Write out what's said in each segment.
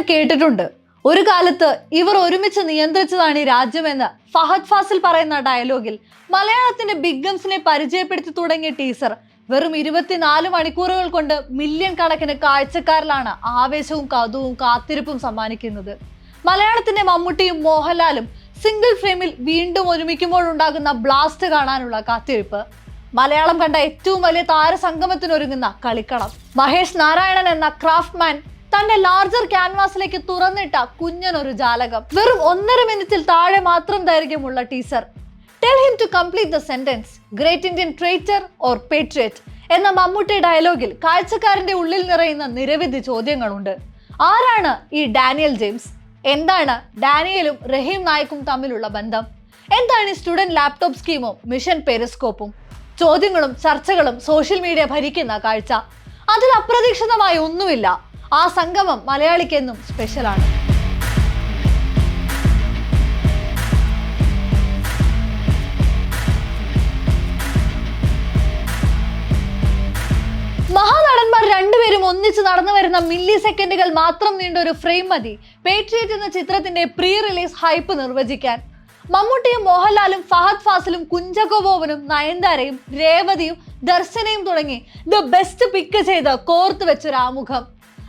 ഞാൻ കേട്ടിട്ടുണ്ട്. ഒരു കാലത്ത് ഇവർ ഒരുമിച്ച് നിയന്ത്രിച്ചതാണ് ഈ രാജ്യമെന്ന് ഫഹദ് ഫാസിൽ പറയുന്ന ഡയലോഗിൽ മലയാളത്തിന്റെ ബിഗ് ഗംസിനെ പരിചയപ്പെടുത്തി തുടങ്ങിയ ടീസർ വെറും ഇരുപത്തിനാല് മണിക്കൂറുകൾ കൊണ്ട് മില്യൺ കണക്കിന് കാഴ്ചക്കാരിലാണ് ആവേശവും കഥവും കാത്തിരിപ്പും സമ്മാനിക്കുന്നത്. മലയാളത്തിന്റെ മമ്മൂട്ടിയും മോഹൻലാലും സിംഗിൾ ഫ്രെയിമിൽ വീണ്ടും ഒരുമിക്കുമ്പോൾ ഉണ്ടാകുന്ന ബ്ലാസ്റ്റ് കാണാനുള്ള കാത്തിരിപ്പ്. മലയാളം കണ്ട ഏറ്റവും വലിയ താരസംഗമത്തിനൊരുങ്ങുന്ന കളിക്കളം. മഹേഷ് നാരായണൻ എന്ന ക്രാഫ്റ്റ്മാൻ തന്റെ ലാർജർ ക്യാൻവാസിലേക്ക് തുറന്നിട്ട കുഞ്ഞനൊരു ജാലകം. വെറും ഒന്നര മിനിറ്റിൽ താഴെ മാത്രം ദൈർഘ്യമുള്ള teaser tell him to complete the sentence great Indian traitor or patriot എന്ന മമ്മൂട്ടി ഡയലോഗിൽ കാഴ്ചക്കാരന്റെ ഉള്ളിൽ നിറയുന്ന നിരവധി ചോദ്യങ്ങളുണ്ട്. ആരാണ് ഈ ഡാനിയൽ ജെയിംസ്? എന്താണ് ഡാനിയലും റഹീം നായിക്കും തമ്മിലുള്ള ബന്ധം? എന്താണ് ഈ സ്റ്റുഡന്റ് ലാപ്ടോപ്പ് സ്കീമും മിഷൻ പെരിസ്കോപ്പും? ചോദ്യങ്ങളും ചർച്ചകളും സോഷ്യൽ മീഡിയ ഭരിക്കുന്ന കാഴ്ച. അതിൽ അപ്രതീക്ഷിതമായി ഒന്നുമില്ല. ആ സംഗമം മലയാളിക്കെന്നും സ്പെഷ്യലാണ് മഹാനടന്മാർ രണ്ടുപേരും ഒന്നിച്ച് നടന്നു വരുന്ന മില്ലി സെക്കൻഡുകൾ മാത്രം നീണ്ട ഒരു ഫ്രെയിം മതി. പേട്രിയറ്റ് എന്ന ചിത്രത്തിന്റെ പ്രീ റിലീസ് ഹൈപ്പ് നിർവചിക്കാൻ. മമ്മൂട്ടിയും മോഹൻലാലും ഫഹദ് ഫാസിലും കുഞ്ചകോബോവനും നയൻതാരയും രേവതിയും ദർശനയും തുടങ്ങി. ദ ബെസ്റ്റ് പിക്ക് ചെയ്ത് കോർത്ത് വെച്ചൊരു ആമുഖം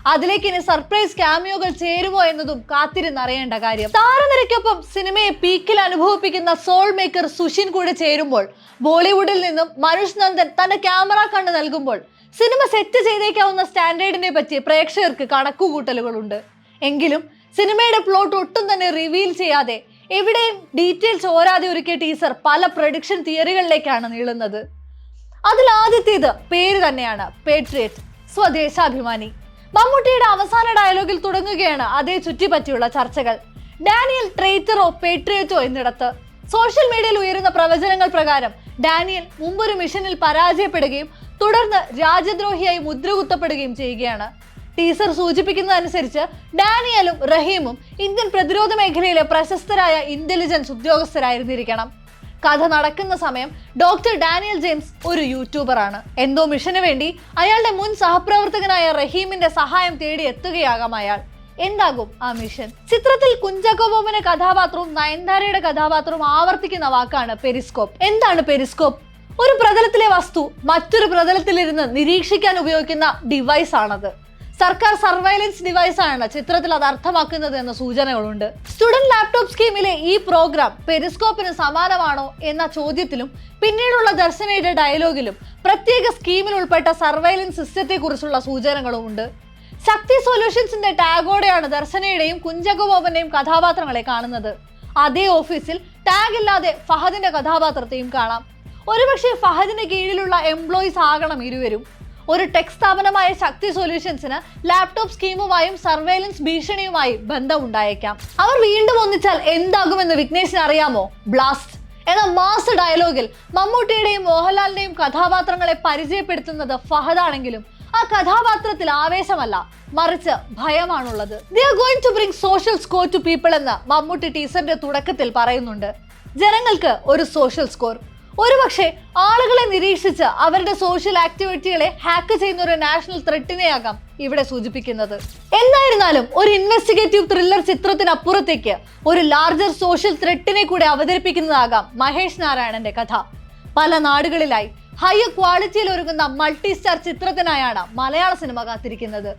അതിലേക്ക് ഇനി സർപ്രൈസ് ക്യാമിയോകൾ ചേരുമോ എന്നതും കാത്തിരുന്നറിയേണ്ട കാര്യം. താരനിരയ്ക്കൊപ്പം സിനിമയെ പീക്കിൽ അനുഭവിപ്പിക്കുന്ന സോൾ മേക്കർ സുഷിൻ കൂടെ ചേരുമ്പോൾ ബോളിവുഡിൽ നിന്നും മനുഷ് നന്ദൻ തന്റെ ക്യാമറ കണ്ട് നൽകുമ്പോൾ സിനിമ സെറ്റ് ചെയ്തേക്കാവുന്ന സ്റ്റാൻഡേർഡിനെ പറ്റി പ്രേക്ഷകർക്ക് കണക്കുകൂട്ടലുകളുണ്ട്. എങ്കിലും സിനിമയുടെ പ്ലോട്ട് ഒട്ടും തന്നെ റിവീൽ ചെയ്യാതെ എവിടെയും ഡീറ്റെയിൽസ് ഓരാതെ ഒരുക്കിയ ടീസർ പല പ്രൊഡിക്ഷൻ തിയറികളിലേക്കാണ് നീളുന്നത്. അതിലാദ്യത്തേത് പേര് തന്നെയാണ് പേട്രിയറ്റ് സ്വദേശാഭിമാനി. മമ്മൂട്ടിയുടെ അവസാന ഡയലോഗിൽ തുടങ്ങുകയാണ് അതേ ചുറ്റിപ്പറ്റിയുള്ള ചർച്ചകൾ. ഡാനിയൽ ട്രേറ്ററോ പേട്രിയറ്റോ എന്നിടത്ത്. സോഷ്യൽ മീഡിയയിൽ ഉയരുന്ന പ്രവചനങ്ങൾ പ്രകാരം ഡാനിയൽ മുമ്പൊരു മിഷനിൽ പരാജയപ്പെടുകയും തുടർന്ന് രാജ്യദ്രോഹിയായി മുദ്രകുത്തപ്പെടുകയും ചെയ്യുകയാണ്. ടീസർ സൂചിപ്പിക്കുന്നതനുസരിച്ച് ഡാനിയലും റഹീമും ഇന്ത്യൻ പ്രതിരോധ മേഖലയിലെ പ്രശസ്തരായ ഇന്റലിജൻസ് ഉദ്യോഗസ്ഥരായിരുന്നിരിക്കണം. കഥ നടക്കുന്ന സമയം ഡോക്ടർ ഡാനിയൽ ജെയിംസ് ഒരു യൂട്യൂബറാണ്. എന്തോ മിഷന് വേണ്ടി അയാളുടെ മുൻ സഹപ്രവർത്തകനായ റഹീമിന്റെ സഹായം തേടി എത്തുകയാകാം അയാൾ. എന്താകും ആ മിഷൻ ചിത്രത്തിൽ കുഞ്ചാക്കോ ബോബന്റെ കഥാപാത്രവും നയൻതാരയുടെ കഥാപാത്രവും ആവർത്തിക്കുന്ന വാക്കാണ് പെരിസ്കോപ്പ്. എന്താണ് പെരിസ്കോപ്പ്? ഒരു പ്രതലത്തിലെ വസ്തു മറ്റൊരു പ്രതലത്തിലിരുന്ന് നിരീക്ഷിക്കാൻ ഉപയോഗിക്കുന്ന ഡിവൈസ് ആണത്. സർക്കാർ സർവൈലൻസ് ഡിവൈസ് ആണ് ചിത്രത്തിൽ അത് അർത്ഥമാക്കുന്നത് എന്ന സൂചനകളുണ്ട്. സ്റ്റുഡന്റ് ലാപ്ടോപ്പ് സ്കീമിലെ ഈ പ്രോഗ്രാം പെരിസ്കോപ്പിന് സമാനമാണോ എന്ന ചോദ്യത്തിലും പിന്നീടുള്ള ദർശനയുടെ ഡയലോഗിലും പ്രത്യേക സ്കീമിൽ ഉൾപ്പെട്ട സർവൈലൻസ് സിസ്റ്റത്തെ കുറിച്ചുള്ള സൂചനകളും ഉണ്ട്. ശക്തി സൊല്യൂഷൻസിന്റെ ടാഗോടെയാണ് ദർശനയുടെയും കുഞ്ചകബോബന്റെയും കഥാപാത്രങ്ങളെ കാണുന്നത്. അതേ ഓഫീസിൽ ടാഗ് ഇല്ലാതെ ഫഹദിന്റെ കഥാപാത്രത്തെയും കാണാം. ഒരുപക്ഷെ ഫഹദിന്റെ കീഴിലുള്ള എംപ്ലോയീസ് ആകണം ഇരുവരും. ഒരു ടെക് സ്ഥാപനമായ ശക്തി സൊല്യൂഷൻസിന് ലാപ്ടോപ്പ് സ്കീമുമായും സർവൈലൻസ് ഭീഷണിയുമായി ബന്ധമുണ്ടായേക്കാം. അവർ വീണ്ടും ഒന്നിച്ചാൽ എന്താകുമെന്ന് വിഘ്നേഷിന് അറിയാമോ? ബ്ലാസ്റ്റ് എന്ന മാസ് ഡയലോഗിൽ മമ്മൂട്ടിയുടെയും മോഹൻലാലിന്റെയും കഥാപാത്രങ്ങളെ പരിചയപ്പെടുത്തുന്നത് ഫഹദാണെങ്കിലും ആ കഥാപാത്രത്തിൽ ആവേശമല്ല മറിച്ച് ഭയമാണുള്ളത്. They are going to bring social score to people എന്ന് മമ്മൂട്ടി ടീസറിന്റെ തുടക്കത്തിൽ പറയുന്നുണ്ട്. ജനങ്ങൾക്ക് ഒരു സോഷ്യൽ സ്കോർ ഒരുപക്ഷെ ആളുകളെ നിരീക്ഷിച്ച് അവരുടെ സോഷ്യൽ ആക്ടിവിറ്റികളെ ഹാക്ക് ചെയ്യുന്ന ഒരു നാഷണൽ ത്രെട്ടിനെയാകാം ഇവിടെ സൂചിപ്പിക്കുന്നത്. എന്തായിരുന്നാലും ഒരു ഇൻവെസ്റ്റിഗേറ്റീവ് ത്രില്ലർ ചിത്രത്തിനപ്പുറത്തേക്ക് ഒരു ലാർജർ സോഷ്യൽ ത്രെട്ടിനെ കൂടെ അവതരിപ്പിക്കുന്നതാകാം മഹേഷ് നാരായണന്റെ കഥ. പല നാടുകളിലായി ഹൈ ക്വാളിറ്റിയിൽ ഒരുങ്ങുന്ന മൾട്ടി സ്റ്റാർ ചിത്രത്തിനായാണ് മലയാള സിനിമ കാത്തിരിക്കുന്നത്.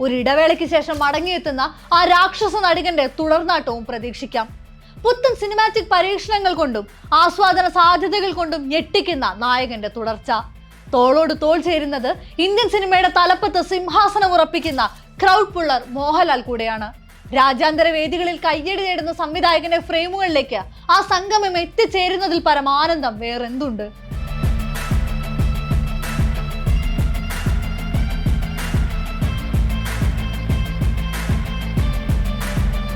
ഒരു ഇടവേളയ്ക്ക് ശേഷം മടങ്ങിയെത്തുന്ന ആ രാക്ഷസ നടികന്റെ തുടർനാട്ടവും പ്രതീക്ഷിക്കാം. പുത്തൻ സിനിമാറ്റിക് പരീക്ഷണങ്ങൾ കൊണ്ടും ആസ്വാദന സാധ്യതകൾ കൊണ്ടും ഞെട്ടിക്കുന്ന നായകന്റെ തുടർച്ച. തോളോട് തോൾ ചേരുന്നത് ഇന്ത്യൻ സിനിമയുടെ തലപ്പത്ത് സിംഹാസനം ഉറപ്പിക്കുന്ന ക്രൗഡ് പുള്ളർ മോഹൻലാൽ കൂടെയാണ്. രാജ്യാന്തര വേദികളിൽ കയ്യടി നേടുന്ന സംവിധായകന്റെ ഫ്രെയിമുകളിലേക്ക് ആ സംഗമം എത്തിച്ചേരുന്നതിൽ പരമാനന്ദം വേറെന്തുണ്ട്?